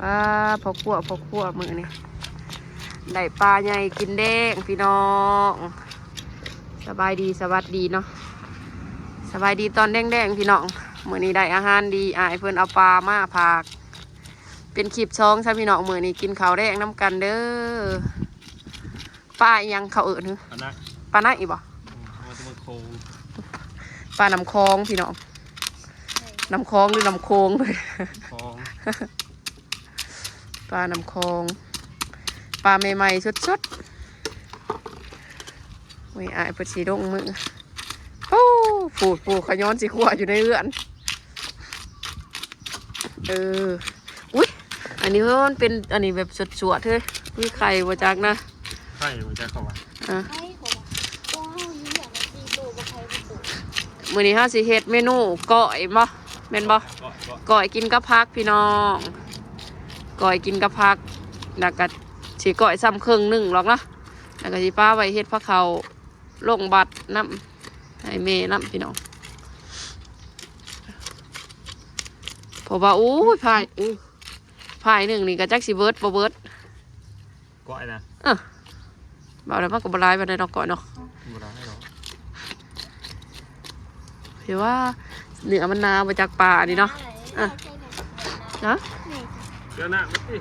ปลาพอขั่วพอขั่วมือนี่ได้ปลาใหญ่กินแดงพี่น้อง สบายดีสวัสดีเนาะสบายดีตอนแดงๆพี่น้องมือนี้ได้อาหารดีอายเพื่อนเอาปลามาผากเป็นคลิปช่องใช่พี่น้องมือนี้กินข้าวแดงน้ำกันเด้อปลาอิหยังเขาวเอิญอันนะปลาไหนอีบ่อืมมันจะมาโคงปลาน้ำคลองพี่น้องน้ำคลองหรือน้ำโคงเลยคอง ปลาน้ำคลองปลาใหม่ๆสดๆไม่อายเปิดสีดงมือปูปูดปูขย้อนสีขวอยู่ในเรือน เออ อุ้ยอันนี้มันเป็นอันนี้แบบสดๆเลยมีไข่มาจากนะไข่มันจะเข้ามาอะไอ้ผมว่าว้าวนี่อยากมาตีตัวกับใครไปตัวมื้อนี้ห้าสิเฮ็ดเมนูก้อยบ่แม่นบ่ก็ก็ก้อยกินกับพักพี่น้อง ก้อยกินกับพักแล้วก็สิก้อยซ้ำครึ่งหนึ่งหรอกนะแล้วก็สิป้าไว้เฮ็ดผักเขาวลงบัตรน้ำให้เมน้ำพี่น้องเพราะว่าอู้ยพายอู้พายหนึ่งนี่ก็จักสิเบิร์ดบ่เบิร์ดก็ไอ้นะเออบ่ได้มากกับบหลายบ่ได้ดอกก้อยเนาะโบราณให้เราเห็นว่าเนื้อมันนามาจากป่านี่เนาะอะนะ เดี๋ยวหน้ามันสิ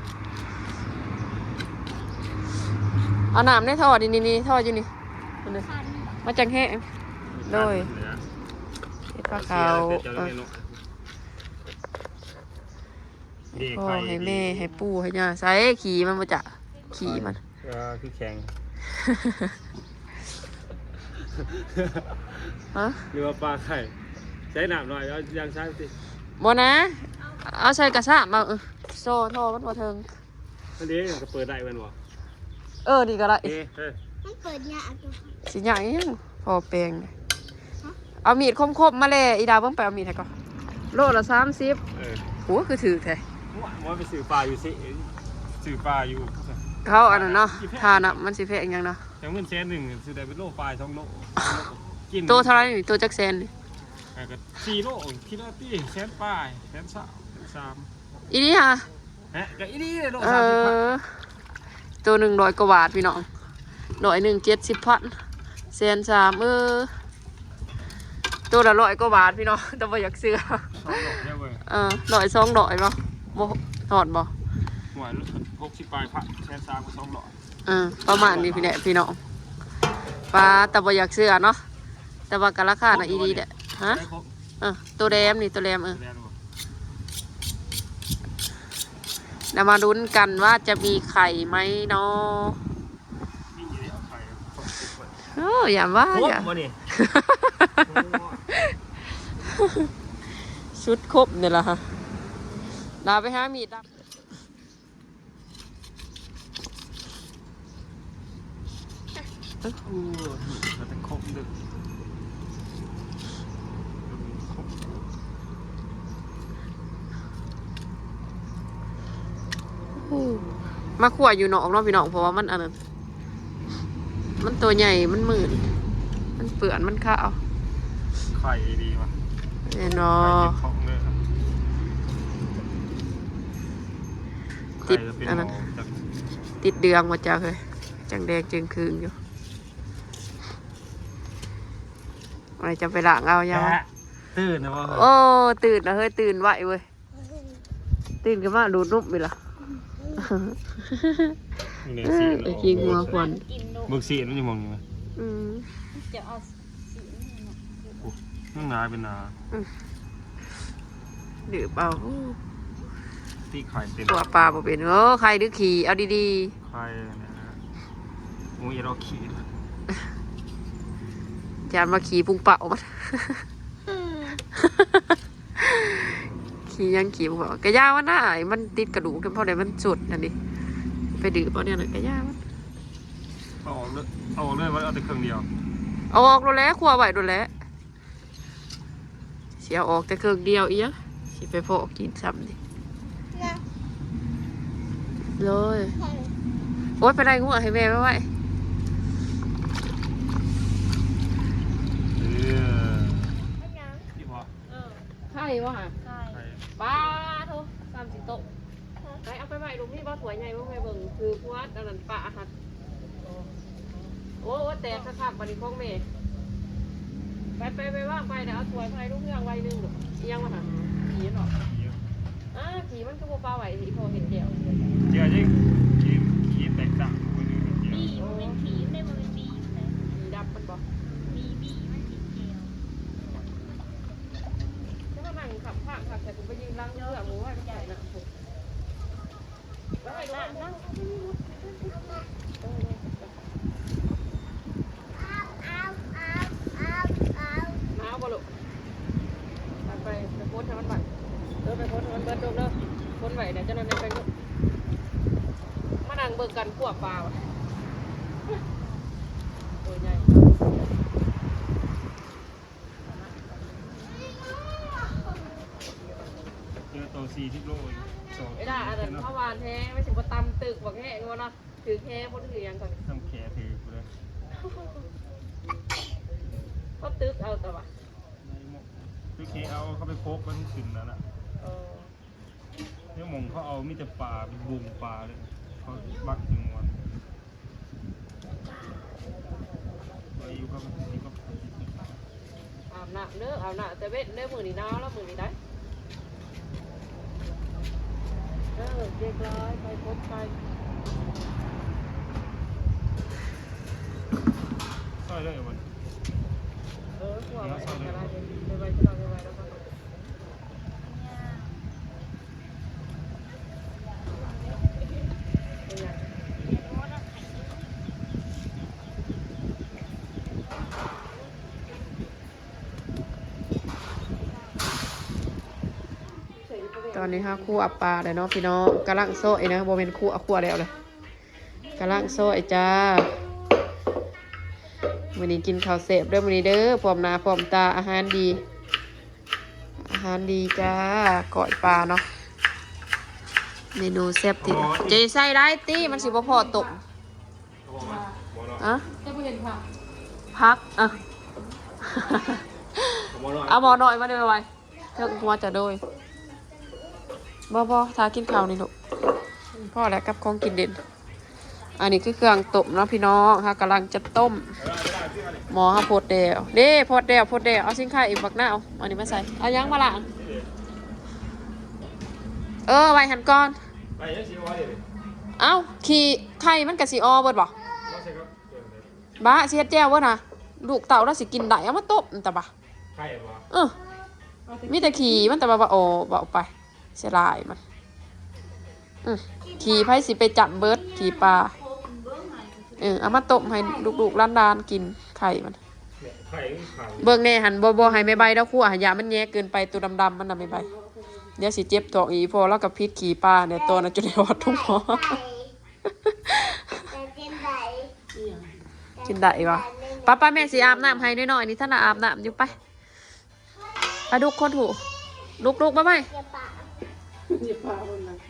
เอาน้ำในท่อนี่นี่นี่ท่ออยู่นี่เอาเลยคันมาจากแห้งโดยเฮ็ดผักเขาวเดี๋ยวเอเราอเมนูนี่พ่อไข่ให้แม่ให้ปู่ให้ย่าใส่ขี่มันมาจากขี่มันเออคือแข็งฮะหรือว่าปลาไข่ใช้หนามหน่อยแล้วยังใช้สิบ่นะ เอาใส่กระสะมาเออ โซ่ท่อมันบ่เทิง อันนี้ยังจะเปิดได้มันวะเออดีก็ได้เอ๊ะเฮ้ยมันเปิดยากอยู่สิใหญ่ยังพอแปลงเลยเอามีดคมๆมาเลยอีดาวเบิ่งไปเอามีดให้ก่อนโลละ30เออโหคือถือแท้ว่าว่าไปสื่อปลาอยู่สิสื่อปลาอยู่เขาอันนั้นเนาะทานะมันสิแพงยังเนาะยังเงินเซนหนึ่งสื่อได้เป็นโลปลายสองโลกินตัวเท่าไหรนี่ตัวจักแซนนี่ อะก็สี่โลคิดว่าตีแสนปลายแสนสามแสนสาม อีนี่ฮะฮะก็อีนี่เลยโลเอสามสิบพันอ ตัวหนึ่งร้อยกว่าบาทพี่น้องร้อยหนึ่งเจ็ดสิบพันแสนสามเออ ตัวละร้อยกว่าบาทพี่น้องแต่ว่าอยากซื้อสองโลเนี่ยเว้ยเออร้อยสองร้อยบ่บ่ถอดบ่หน่วยหกสิบปลายพันแสนสามก็สองโลเออประมาณนี้พี่แหละพี่น้องปลาแต่ว่าอยากซื้อเนาะแต่ว่าก็ราคาน่ะอีดีแหละฮะได้ครบเออตัวแรมนี่ตัวแรมเออเรียนบ่ เดี๋ยวมาลุ้นกันว่าจะมีไข่ไหมเนาะนี่อยู่ในเอาไข่ครบสิบคนโอ้อย่าว่าครบอย่าบ่นี่ชุดครบเนี่ยละฮะลาไปหามีดดับโอ้โหเราจะครบดึกครบ มาขวอยู่นอกเนาะพี่น้องเพราะว่ามันอันนั้นมันตัวใหญ่มันหมื่นมันเปื่อนมันข้าวไข่ดีว่ะแน่นอไข่นเก็บของเลยครับติดไข่จะเป็นอันนั้นหมอจากติดเดืองมาจากเลยจังแดงจึงคืนอยู่อะไรจะไปล้างเอายังแกะตื่นนะว่าโอ้ตื่นนะเฮ้ยตื่นไหวเว้ยตื่นกันมาดูดนุ่มไปละ นี่เอสีอไอ้กิงหัวควันกินโดมึกสีมันอยู่มองอยู่ไหมอืมจะเอาสีนี่เนาะนั่งนาเป็นนาดื้อเปล่าตีไข่เต็มตัวปลาบ่เป็นโอ้ใครดื้อขี่เอาดีไข่นะฮะงูยเราขี่ๆจานมาขี่พุงเป่ามัน ขี่ยังขี่พุงเป่ากระย่ามันน่าไอ้มันติดกระดูกกันเพราะอะไรมันสุดนั่นดิไปดื้อเพราะเนี่ยนะกระย่ามันเอาออกเลยเอาออกเลยว่าเอาแต่เครื่องเดียว เอาออกโดนแล้วขัวไหวโดนแล้วเสียออกแต่เครื่องเดียวอีกสิไปพอกินซ้ำดินะเลยใช่โอ๊ยไปได้งัวให้แม่ไว้ไว้เออไม่ยังที่พอใช่วะ ฮะใช่ไข่ปลาโทสามสิโตะฮะไปเอาไปไว้ลูกนี่บ่สวยใหญ่บ่ไปเบิ่งคือพวดอันนั้นปะหัดโอ้โอ้แต่คักๆบัดนี้ของแม่ไปไปไปว่างไปเดี๋ยวเอาสวยไปลูกเรื่องไว้หนึงลูกอีหยังวะหั่นผีเนาะเยอะอ่าผีมันก็บ่ปลาไหวสิพอเห็นเดียวเยอะจริงขีดขีดแตกต่างไปดูเดียวบีมันเป็นผีได้มันเป็นบีเลย ผีดับมันบ่ บีบีมันสีเขียว จะมานั่ง ข้างขับแต่กูไปยืนล้างเสื้อหมูไว้ไม่ใช่นะผมไว้ดูนั่งน้าบ่ลูกไปไปโพสให้มันไหวเออไปโพสให้มันเบิดลูกเด้อโพสไหวเดี๋ยวเจะนอนในไปลูกมานั่งเบิ่งกันขัวปลาวะตัวใหญ่ เจอตัวสี่ที่โลอีกสอง ไอ้ด่าอันนั้นข้าวหวานแท้ไม่ถึงว่าตำตึกบอกแห้ งวะเนาะถือแค่พนถือหยังก่อนทำแขนถือกูเลยก็ตึกเอาแต่ว่าคือเคเอาเขาไปโคกมันขึ้นแล้วน่ะเออเนี่ยหมงเขาเอามีแต่ปลาเป็นบุงปลาเลยเขาบักถึงวันอายุเขาเป็นสิบก็อาบน้ำเด้ออาบน้ำแต่เว้นเด้อมือนี่หนาวแล้วมือนี่ได้เออเรียบร้อยไปพบไป อยเลยวันเออหัวไว้อะไรไปไว้จะนอนไปไว้แล้วก็เป็นยังตอนนี้ฮะคู่อับปลาเลยเนาะพี่น้องกำลังโซ่ไอ้นะโบเป็นคู่อับขั้วแล้วเลยกำลังโซ่ไอ้จ้า วันนี้กินข้าวเสพเด้อวันนี้เด้อพร้อมหนาพร้อมตาอาหารดี อาหารดีจ้าก่อยปลาเนาะเมนูแซ่บติจะใส่ได้ตีมันสิบ่พอตกอะพักอะเอาหมอหน่อยมาเดี๋ยวไว้เทิงหัวจะโดยบ่บ่ทากินข้าวนี่ลูกพ่อแล้วกับของกินเด่น อันนี้คือเครื่องต้มเนาะพี่น้องฮะกำลังจะต้ม หมอฮะโพดเดวเด้โพดเดวโพดเดวเอาสินค้าอีกบักหน้าเอาอันนี้มาใส่เอายังมาล้างเออไว้หันก่อนไปยังสิว่าเดี๋ยวเอ้าขี่ไข่มันกะสิออเบิดบ่ว่าใช่ครับบ้าสิเฮ็ดแจ่วเบิดน่ะลูกเต่าแล้วสิกินได้เอามาต้มแต่บ่ะไข่วะเออมีแต่ขี่มันแต่ว่าว่าโอ้บเอกไปเสียลายมันอืมขี่ไผสิไปจับเบิร์ดขี่ปลา เออเอามาต้มให้ลูกๆร้านดานๆกินไข่มันเนี่ยไข่ไข่เบิ่งแน่หันบ่บ่ให้ไม่ใบแล้วคั่วหันยามันแย่เกินไปตัวดำๆมันน่ะไม่ใบเดี๋ยวสิเจ็บท้องอีกพอแล้วกับพิษขี่ปลาเนี่ยตัวน่ะจนได้วัดทุ่งหมอกินได้ปะป้าป้าแม่สิอาบน้ำให้น้อยๆนี่ท่านน่ะอาบน้ำอยู่ไปไปลูกคนถูลุกลุกๆมาไหม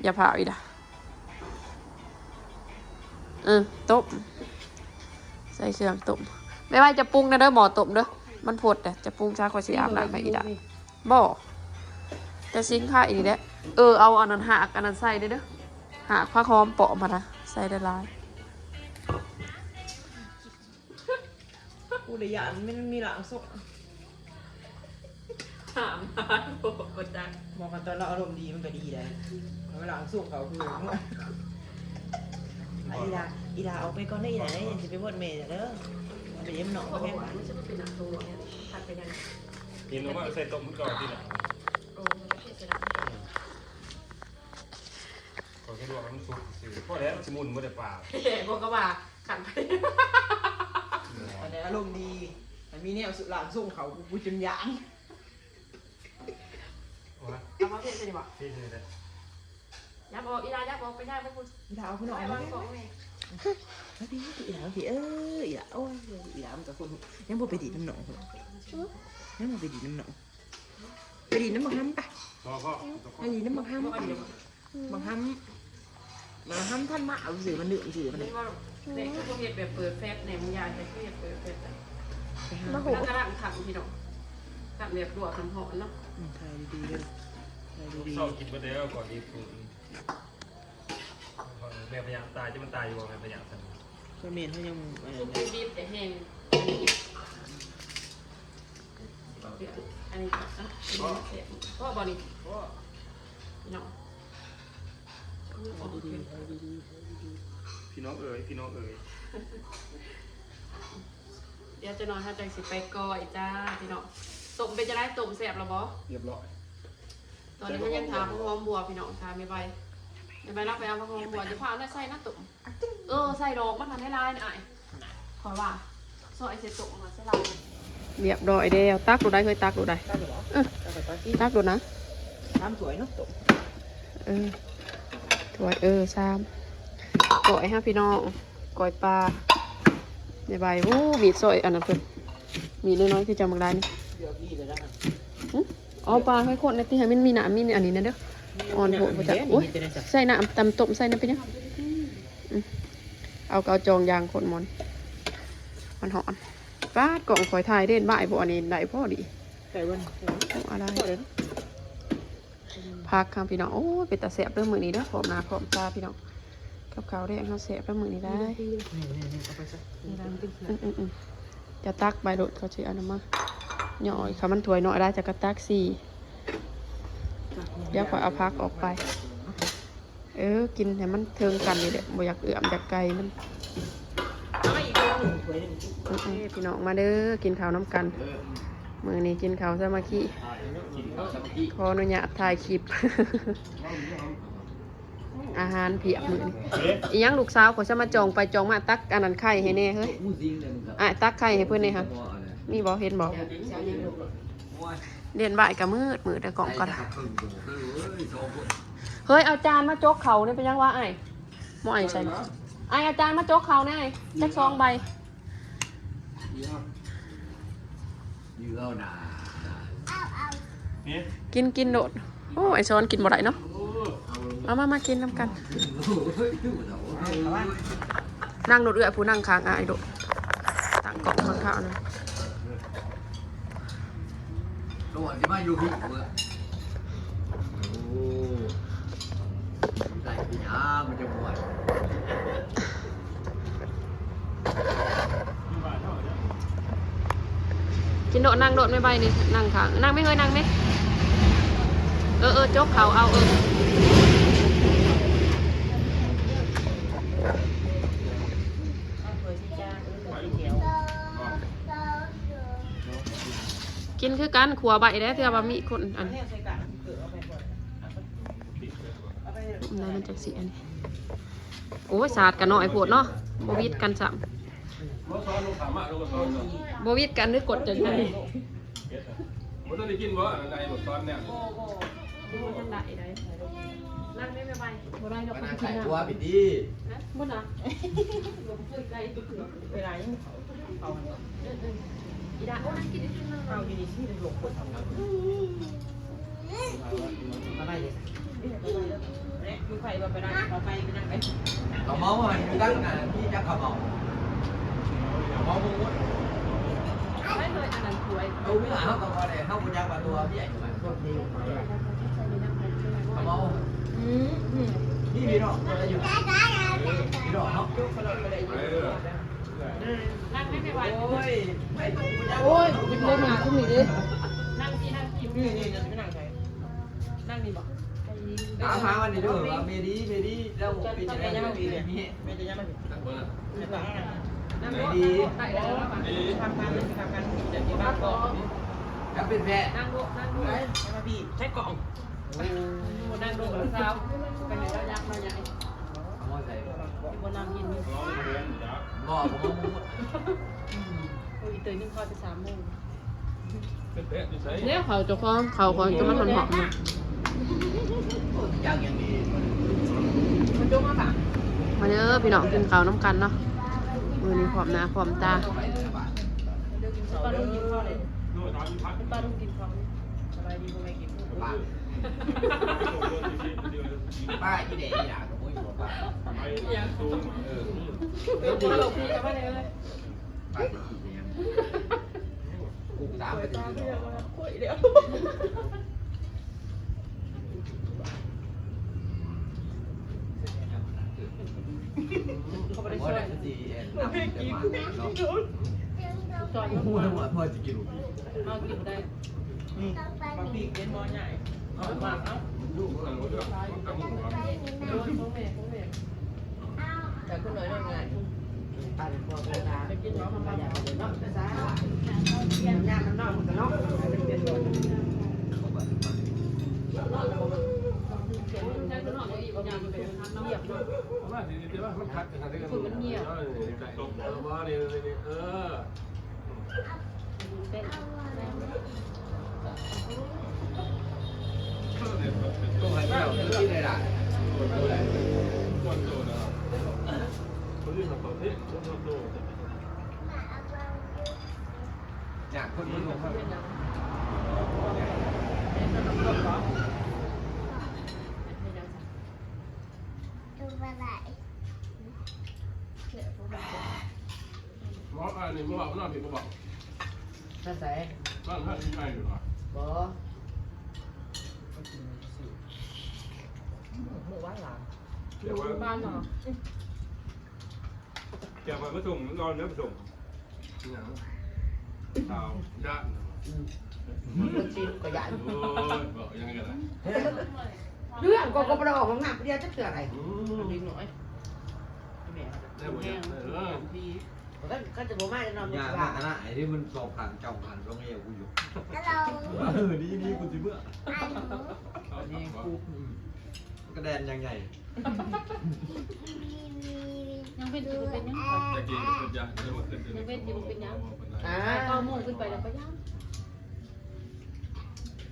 อย่าเผาอีกนะเออต้มใส่เครื่องต้มไม่ว่าจะปรุงนะเด้อหมอต้มเด้อมันพดแต่จะปรุงช้ากว่าสีอาบน้ำไปอีกอะบ่จะซิงค่าอีกแล้วเออเอาอันนั้นหักอันนั้นใส่ได้เด้อหักผ้าคอมเปาะมานะใส่ได้หลายกูเลยอยากมันมีหลังสุกถามหาโกดดันบอกกันตอนเราอารมณ์ดีมันก็ดีเลยเวลาหลังสุกเขาคือ อีลาอีลาเอาไปก่อนได้อีลาได้ยังจะไปบวชเมย์เด้อไปเยี่ยมหนองก็แม่งมันจะเป็นนักตัวเนี่ยผัดไปยังเห็นว่าใส่ต้มก่อนที่ไหนโอ้เสียดายขอแค่ดูว่ามันสุกสิพราะแล้วมันสมุนไม่ได้ปลาเฮ้ยบอกก็ว่าขันไปอันนี้อารมณ์ดีมันมีเนี่ยสุดหลังสุกเขากูจนยางเอามาเทใส่ดีกว่าที่นเลย ยับออกอีลายับออกไปได้ไหมคุณอีลาเอาพี่น้องไปมาวางของแม่ดีอีลาพี่เอออีลาโอ้ยอีลามันกับคนยังบ่ไปดีน้ำหนองยังบ่ไปดีน้ำหนองไปดีน้ำบังฮัมปะพอพ่อไปดีน้ำบังฮัมบังฮัมบังฮัมท่านมาเอาสื่อมันเหนื่อยสื่อมันเลยนี่ว่าเด็กก็เห็ดแบบเปิดแฟบเนี่ยมึงยายแต่ก็เห็ดเปิดแฟบแต่มาโหแล้วก็ร่างขับพี่น้องขับแบบลวกขันหอนเนาะถ่ายดีๆเลย ถ่ายดีชอบกินมาเดียวก่อนดีฟูๆแม่พยายามตายจะมันตายอยู่บ่แม่พยายามสั่นก็เมนเขายังเออซุปดิบแต่แห้งอันนี้อะพ่อบอนี่พ่อพี่น้องดีๆเอาดีพี่น้องเอ๋ยพี่น้องเอ๋ยเดี๋ยวจะนอนถ้าใจสิไปก่อยจ้าพี่น้องต้มเป็นจะได้ต้มแซ่บหรอบอเรียบร้อย ตอนนี้เขายังถามพระหอมบัวพี่น้องถามไม่ไปไม่ไปรับไปเอาพระหอมบัวจะพาเอาได้ใส่หน้าตุ่มเออใส่ดอกมันทำให้ลายนี่ไอ้ขอว่าซอยเสร็จตุ่มมาใส่ลายเรียบร้อยเดียวตักดูได้เคยตักดูได้ๆตั้งเหรอตั้งแต่ตอนที่ตักดูนะน้ำสวยเนาะตกเออถ้วยเออซ้ำก่อยฮะพี่น้องก่อยปลาในใบวู้มีดซอยอันนั้นเพิ่นมีน้อยๆคือจำบางได้นี่ อ๋อปลาให้คนในที่ให้มันมีหนามมีอันนี้นะเด้ออ่อนโหดบ่จ๊ะโอ๊ยใส่น้ำตำต้มใส่น้ำไปเนี่ยอืมเอาเกาจองยางคนหมอนมันหอนปาดกล่องคอยทายเด่นบ่ายบ่อันนี้ได้พ่อดีไก่วันเอาอะไรพอเลยพักครับพี่น้องโอ้ยเป็นตาแสบเรื่องมือนี้เด้อพร้อมหน้าพร้อมตาพี่น้องกับข้าวแดงเขาแสบเรื่องมือนี้ได้นี่นี่นี่เอาไปซะนี่ร้านกินอืมอืมอืมจะตักใบรถเขาชื่ออันนั้นมา หน่อยค่ะมันถวยหน่อยได้จะกระตักสี่เดี๋ยวขอเอาพักออกไป เออ กินให้มันเทิงกันนี่แหละบ่อยากเอื่อมอยากไกลมันพี่น้องมาเด้อกินข้าวน้ำกันมือนี้กินข้าวสมัคคีขออนุญาตถ่ายคลิป อาหารเพียบมือนี้เอ๊ะอีหยังลูกสาวขอจะมาจองไปจองมาตักอันนั้นไข่ให้แน่เฮ้ยอะตักไข่ให้เพื่อนเลยค่ะ มีบอกเห็นบอกเรียนบ่ายกับมืดมืดแต่กล่องก็ได้เฮ้ยเอาจานมาโจกเขาเนี่ยเป็นยังวะไอ้หมอไอ้ใส่บ่ไอ้เอาจารย์มาโจกเขาเนี่ยไอ้จักซองใบอยู่เอาหนานี่กินกินโดดโอ้ไอ้ช้อนกินบ่ได้เนาะเอามามากินน้ำกัน นั่งโดดเอื้อยผู้นั่งค้างอายโดดต่างกล่องข้างข้าวนะ ตัวที่มาอยู่พี่เมื่อโอ้ใส่ปีน้ำมันจะบวชกินโดนั่งโดดไม่ใบนี่นั่งค้างนั่งไม่เคยนั่งไหมเออเออจกเขาเอาเออ นคือกันขัวใบได้เพื่อว่ามีคนอันนี่นเปไหนมันจากสีอันนี้โอ้ยสาดกันหน่อยโพดเนาะบวิดกันสามบ่งขามาลงก็ซ้อนเนาะบวิดกันหรือกดจังไงบ่ต้องได้กินบ่ในบ่ซ้อนเนี่ยดูจังไดได้นั่งได้ไม่ใบบ่ได้ดอกมานั่งกิไข่นน้ำตัวปิดดีบ่นะบ่เคยไกลเวลายังเขา ออเอออีดาโอ้นั่งกินได้จังเลยเอาอยู่ดีที่เป็นหลงคนทำงานมาไปเลยเนี่ยคือใครมาไปได้เราไปไปนั่งไปเขาเมาอะอยู่ตั้งนานพี่จะเขาเมาเขาเมาบุ้งไม่เคยอันนั้นถวยเอาเนื้อเขาก็พอได้เข้าบุญยักษ์มาตัวพี่ใหญ่มาเขาเมาอืมนี่พี่น้องอะไรอยู่พี่น้องเขาเออนั่งได้ไม่ไหว โอ้ยไม่ต้องบุญยักษ์โอ้ยกินเลยมาขึ้นนี่ดินั่งที่นั่งกินนี่นี่จะไม่นั่งใครนั่งนี่บอกถามหาวันนี้ด้วยว่าเมดีเมดีแล้วจะปีต้อจะได้ยัยังงปีปีเนี่เนี่ยไม่จะยังไม่ตั้งคนละไม่ต้องนั่งรถได้แล้วป่ะนี่ทำการทำการจะที่บ้านก่อนจะเป็นแพ้นั่งรถนั่งรถใช่ไหมพี่ใช้กล่องนั่งรถกับสาวเป็นไงเรายักษ์เราใหญ่ ขโมยใส่ บนน้ำยินนี่ ร้องเรียน จ้ะบ่อผมมุ้งโอ้ยตื่นนี่คอยไปสามโมงเป็นเตะอยู่ไสเนี่ยเขาจะคล้องเขาคอยจะมันหอมหอมยังยังดีมันจุกมาปะมาเด้อพี่น้องกินข้าวน้ำกันเนาะมือนี้พร้อมหน้าพร้อมตาไปเลยบ้านปลาดุกกินข้าวเลยโน่นตามพักปลาดุกกินข้าวสบายดีกูไม่กินบ้านป้าที่เด็กอยากขโมยหัวป้า เดี๋ยวมาหลบพี่จะมาเลยป้าที่กินยังกูตามไปถึงที่นอนคุยเดี๋ยวว่าได้ดีเอ็นนำจะมาเนาะจอยพูดทั้งหมดพ่อจะกินลูกเอากินได้นี่บางปีเป็นมอใหญ่เอามาเอาลูกก็เลือกมันตั้งหัวโดนของ แม่ของแม่แต่คนน้อยนั่นไงปั่นพอโบราณไปกินน้องมันมาอยากเดินนอกนะจ๊ะยามมันนอกมันก็นอกเป็นเป็นตัวเขาแบบใช้ตัวหน่อยอีกอย่างเป็นน้ำเหยียบด้วยว่าดีดีว่ามันคัดกันได้กันมันเงียบตกเออว่านี่นี่เออเต้นต้องให้เราที่ไหนล่ะคนโตนะคนที่ทำตัวนี้คน โตอยากคนมันลงมาเป็นยังเป็นขนมกรอบเหรอเป็นยังดูอะไร เละพวกเราหมออันนี้หมอบอกน้องพี่บอกน่าใส่บ้านท่านมีใครอยู่หรอบ่มือว่างหลังเดี๋ยวว่าบ้านเหรอแกมาผสมนอนเนื้อผสมนี่นะข่าวยัดคนจีนก็ใหญ่โอ้ยบอกยังไงกันนะเรื่องก็ก็ไปออกของหนักเดียวจะเกิดอะไรอืดิ้งมหน่อยแม่ได้หมดยังเออพี่ก็ก็จะบ่มาจะนอนอยากมาขนาดไหนที่มันสอบผ่านเจ้าผ่านตรงเอวกูอยู่แล้วเราเออดีดีกูจะเบื่ออันหนูนี่กูกระแดนยังไงมีมียัง เป็นอยู่เป็นยังตะกี้เป็นยังได้หมดเลยยังเป็นอยู่เป็นยังอ่าเก้าโมงขึ้นไปแล้วก็ยัง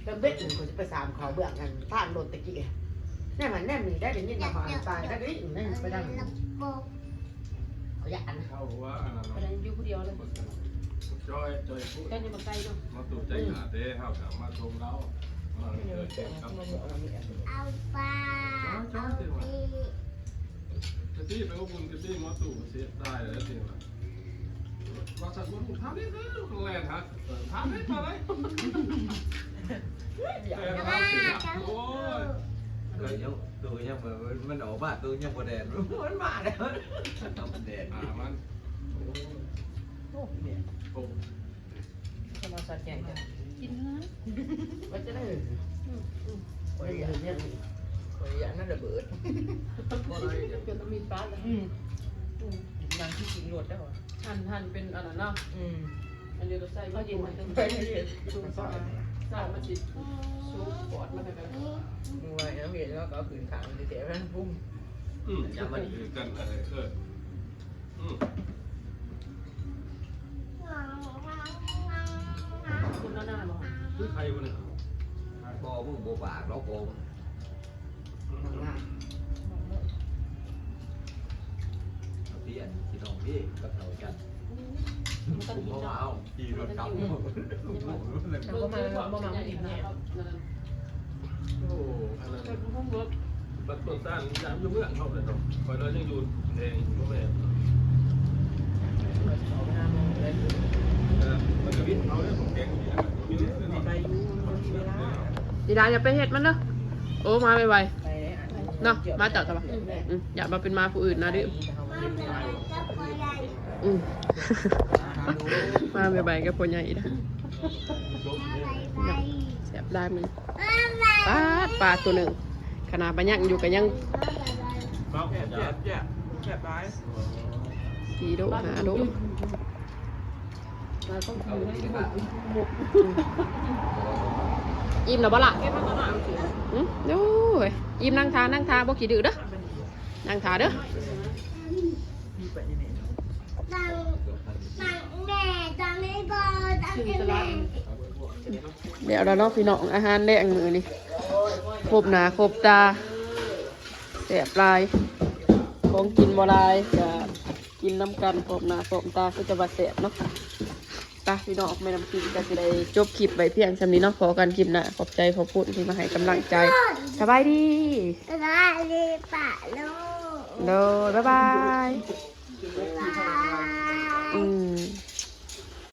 จะเบ็ดหนึ่งคนจะไปสามเขาเบื้องกันผ่านรถตะกี้แน่มันแน่มีได้เดี๋ยวนี้มาผ่านตายได้ดินั่นไปดังระบบเขาอยากอันเข้าว่าอันนั้นไปได้อยู่ผู้เดียวเลยจอยจอยพูดแค่นี้มาใกล้เนาะมาตู่ใจหาเด้เข้ากับมาชมเรามาเกิดเจ็บครับเอาปลาเอา กะตี้ไปอบอุ่นกะตี้มาตู่เสียได้แล้วจริงไหมมาสัตว์มันทำได้แล้วแรงฮะทำได้มาเลยแต่ทำสียโอ้ยตัวยังตัวยังมันมันออกมาตัวยังบ่แดนมันมาแล้วมันแดนอ่ามันโอ้เนี่ยโอ้เขามสัตว์แก่กันกินเนื้อว่าจะได้โอ้ยอย่างนี้โอ้ยอย่างนั้นระเบิดเป็นต้องมีปลาเลยอืมยังที่กินรวดได้หรอหั่นหั่นเป็นอะไรเนาะอืมอันเดียวเราใส่ก็ยินมันตึงไปเรียนสูงสองสามมันจิตสูงปอดมันไปแบบมวยน้ำเห็นแล้วก็ขืนขางเสียมันพุ่งอืมอย่ามาดีกันอะไรเอออืมคุณน้าหน้าบอกคือใครวะเนี่ยบอมึงโบบากแล้วโกง เปลี่ยนพี่น้องพี่กับเรากันมันก็ผมกินเอาเนาะเอาขี่รถกลับแต่ก็มาบ่มาไม่ดีเนี่ยโอ้อะไรบัตรต้นต้านยามยุ่งเรื่องเขาเลยเนาะคอยเรายังอยู่เองพ่อแม่เอาไปหาหมอเลยเออมันก็วิ่งเอาเรื่องของแกงอยู่อย่างนี้เรื่องไปอยู่เวลาดีดาอย่าไปเห็ดมันเด้อโอ้มาไวไปๆ เนาะมาจับตะบะอืมอย่ามาเป็นมาผู้อื่นนะดิอืมมาไวๆกับคนใหญ่นะแสบได้มึงปลาดปลาตัวหนึ่งขนาดปลายังอยู่กันยังเขาแจ็บจะเจ็บเจ็บร้ายสี่โดหาโดเอาดีกว่า อิ่มแล้วบ่ล่ะอืมดูเว้ยอิ่มนั่งทานั่งทาบ่ขี้ดื้อเด้อนั่งทาเด้อมีไปยังไงตังตังแม่ตังไม่พอตังแม่เดี๋ยวเราเนาะพี่น้องอาหารแรงมือนี่ครบหนาครบตาแสบลายของกินบ่หลายจะกินน้ำกันครบหนาครบตาก็จะบาแสบเนาะ ไปพี่น้องไม่น้ำกินก็จะได้จบคลิปไว้เพียงสำนี้เนาะขอกันคลิปหน้าขอบใจขอบคุณที่มาให้กำลังใจสบายดีได้เลยป่ะลูกโดยบ๊ายบายบายอืม